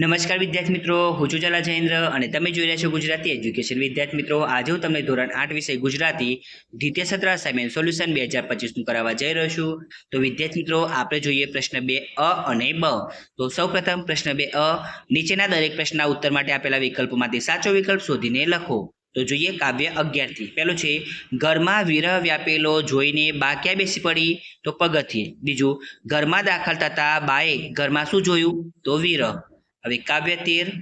નમસ્કાર વિદ્યાર્થી મિત્રો, હું છું જયેન્દ્ર અને તમે જોઈ રહ્યા છો ગુજરાતી એજ્યુકેશન. વિદ્યાર્થી મિત્રો, આજે હું તમને ધોરણ આઠ વિષય ગુજરાતી, દ્વિતીય સત્ર અસાઇનમેન્ટ સોલ્યુશન બે હજાર પચીસનું કરાવવા જઈ રહ્યો છું. તો વિદ્યાર્થી મિત્રો, આપણે જોઈએ પ્રશ્ન બે અ અને બ. તો સૌપ્રથમ પ્રશ્ન બે અ, નીચેના દરેક પ્રશ્નના ઉત્તર માટે આપેલા વિકલ્પોમાંથી સાચો વિકલ્પ શોધીને લખો. તો જોઈએ કાવ્ય અગિયારથી. પેલું છે, ઘરમાં વિરહ વ્યાપેલો જોઈને બા ક્યાં બેસી પડી? તો પગથિયે. બીજું, ઘરમાં દાખલ થતા બાએ ઘરમાં શું જોયું? તો વિરહ. હવે કાવ્ય તેર.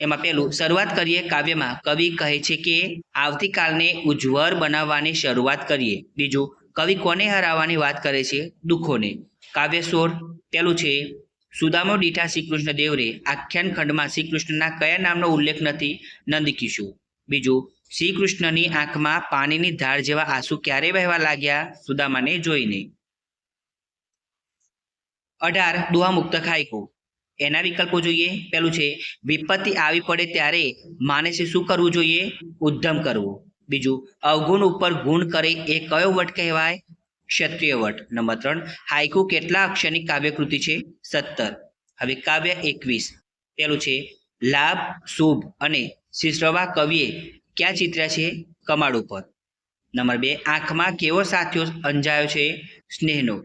એમાં પેલું શરૂઆત કરીએ કાવ્યમાં. કવિ કહે છે કે, આવતીકાલને ઉજ્જવળ બનાવવાની શરૂઆત કરીએ. બીજું, કવિ કોને હરાવવાની વાત કરે છે? દુઃખોને. કાવ્ય સોળ. પહેલું છે, સુદામો દીઠા શ્રીકૃષ્ણ દેવરે આખ્યાન ખંડમાં શ્રીકૃષ્ણના કયા નામનો ઉલ્લેખ નથી? નંદકિશોર બીજું, શ્રીકૃષ્ણની આંખમાં પાણીની ધાર જેવા આંસુ ક્યારે વહેવા લાગ્યા? સુદામાને જોઈને. અઢાર દુહા મુક્ત ખાયકો એના વિકલ્પો જોઈએ. પેલું છે, વિપત્તિ આવી પડે ત્યારે માણસે શું કરવું જોઈએ? ઉદ્ધમ કરવું. બીજું, અવગુણ ઉપર ગુણ કરે એ કયો વટ કહેવાય? ક્ષત્રિય વટ. નંબર ત્રણ હાઇકુ કેટલા અક્ષરની કાવ્યકૃતિ છે? સત્તર. હવે કાવ્ય એકવીસ. પેલું છે, લાભ, શુભ અને શિશ્રવા કવિએ ક્યાં ચિત્ર્યા છે? કમાડ ઉપર. નંબર બે, આંખમાં કેવો સાથિયો અંજાયો છે? સ્નેહનો.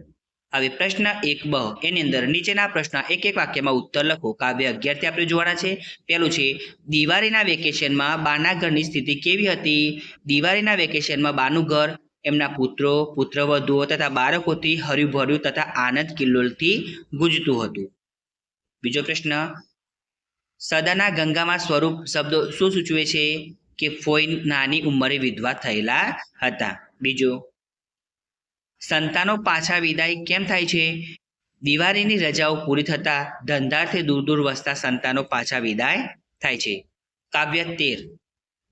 હવે પ્રશ્ન એક બ. એની અંદર નીચેના પ્રશ્ન એક એક વાક્યમાં ઉત્તર લખો. કાવ્ય અગિયારથી આપણે જોવાના છે. પહેલું છે, દિવાળીના વેકેશનમાં બાના ઘરની સ્થિતિ કેવી હતી? દિવાળીના વેકેશનમાં બાનું ઘર, એમના પુત્રો, પુત્રવધુઓ તથા બાળકોથી હર્યુભર્યું તથા આનંદ કિલ્લોલથી ગુંજતું હતું. બીજો પ્રશ્ન, સદાના ગંગામાં સ્વરૂપ શબ્દો શું સૂચવે છે? કે ફોઈ નાની ઉંમરે વિધવા થયેલા હતા. બીજો સંતાનો પાછા વિદાય કેમ થાય છે? દિવાળીની રજાઓ પૂરી થતાં ધંધારથી દૂર દૂર વસતા સંતાનો પાછા વિદાય થાય છે. કાવ્ય તેર.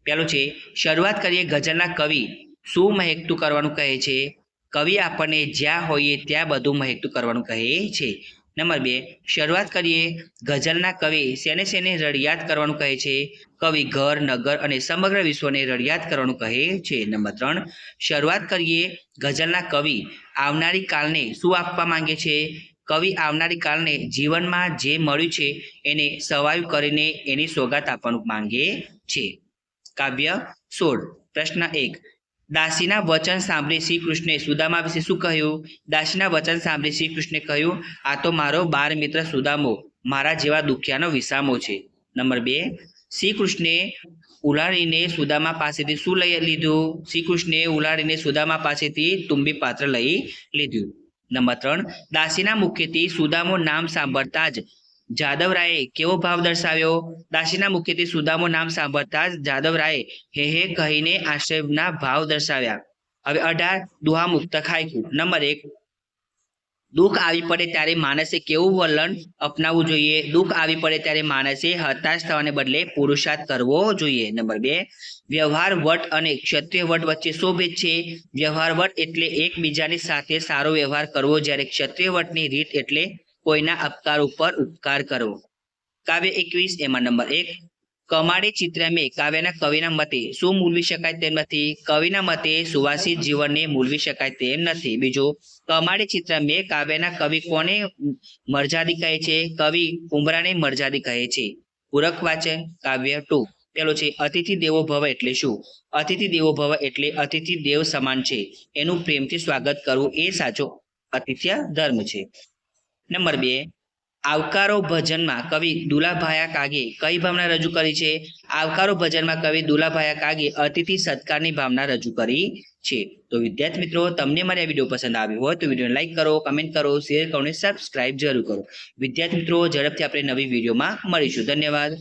પેલું છે, શરૂઆત કરીએ ગઝલના કવિ. શું મહેકતું કરવાનું કહે છે? કવિ આપણને જ્યાં હોઈએ ત્યાં બધું મહેકતું કરવાનું કહે છે. નંબર બે, શરૂઆત કરીએ ગઝલના કવિ શેને શેને રડિયાત કરવાનું કહે છે? કવિ ઘર, નગર અને સમગ્ર વિશ્વને રડિયાત કરવાનું કહે છે. નંબર ત્રણ, શરૂઆત કરીએ ગઝલના કવિ આવનારી કાલને શું આપવા માંગે છે? કવિ આવનારી કાલને જીવનમાં જે મળ્યું છે એને સવાયું કરીને એની સોગાત આપવાનું માંગે છે. કાવ્ય સોળ, પ્રશ્ન એક દાસીના વચન સાંભળી શ્રી કૃષ્ણે સુદામા વિશે શું કહ્યું? દાસીના વચન સાંભળી શ્રી કૃષ્ણે કહ્યું, આ તો મારો બાર મિત્ર સુદામો, મારા જેવા દુખિયાનો વિસામો છે. નંબર બે, શ્રી કૃષ્ણે ઉલાળીને સુદામા પાસેથી શું લઈ લીધું? શ્રી કૃષ્ણે ઉલાળીને સુદામા પાસેથી તુંબી પાત્ર લઈ લીધું. નંબર ત્રણ, દાસીના મુખ્યથી સુદામો નામ સાંભળતા જ જાદવરાયે કેવો ભાવ દર્શાવ્યો? દાસીના મુખ્યથી સુદામો નામ સાંભળતા જ જાદવરાયે હે હે કહીને આશ્રયના ભાવ દર્શાવ્યા. હવે અઢાર, દુહા મુક્ત ખાયકું નંબર એક. દુઃખ આવી પડે ત્યારે માણસે કેવું વલણ અપનાવવું જોઈએ? દુઃખ આવી પડે ત્યારે માણસે હતાશ થવાને બદલે પુરુષાર્થ કરવો જોઈએ. નંબર બે. વ્યવહાર વટ અને ક્ષત્રિય વટ વચ્ચે શું ભેદ છે? વ્યવહાર વટ એટલે એકબીજાની સાથે સારો વ્યવહાર કરવો. જ્યારે ક્ષત્રિય વટની રીત એટલે કોઈના અપકાર ઉપર ઉપકાર કરવો. કાવ્ય એકવીસ, એમાં નંબર એક. કમાડી ચિત્ર મેં કાવ્યના કવિના મતે શું મૂલવી શકાય તેમ નથી. કવિના મતે સુવાસિત જીવનને મૂલવી શકાય તેમ નથી. બીજું, કમાડી ચિત્ર મેં કાવ્યના કવિ કોને મર્જાદી કહે છે? કવિ ઉમરાને મર્જાદી કહે છે. પૂરક વાચન, કાવ્ય ટુ. પેલો છે, અતિથિ દેવો ભવ એટલે શું? અતિથિ દેવો ભવ એટલે અતિથિ દેવ સમાન છે. એનું પ્રેમથી સ્વાગત કરવું એ સાચો અતિથ્ય ધર્મ છે. નંબર બે, આવકારો ભજનમાં કવિ દુલાભાયા કાગે કઈ ભાવના રજૂ કરી છે? આવકારો ભજનમાં કવિ દુલાભાયા કાગે અતિથિ સત્કારની ભાવના રજૂ કરી છે. તો વિદ્યાર્થી મિત્રો, તમને મારી આ વીડિયો પસંદ આવ્યો હોય તો વિડીયોને લાઇક કરો, કમેન્ટ કરો, શેર કરો અને સબસ્ક્રાઇબ જરૂર કરો. વિદ્યાર્થી મિત્રો, ઝડપથી આપણે નવી વિડીયોમાં મળીશું. ધન્યવાદ.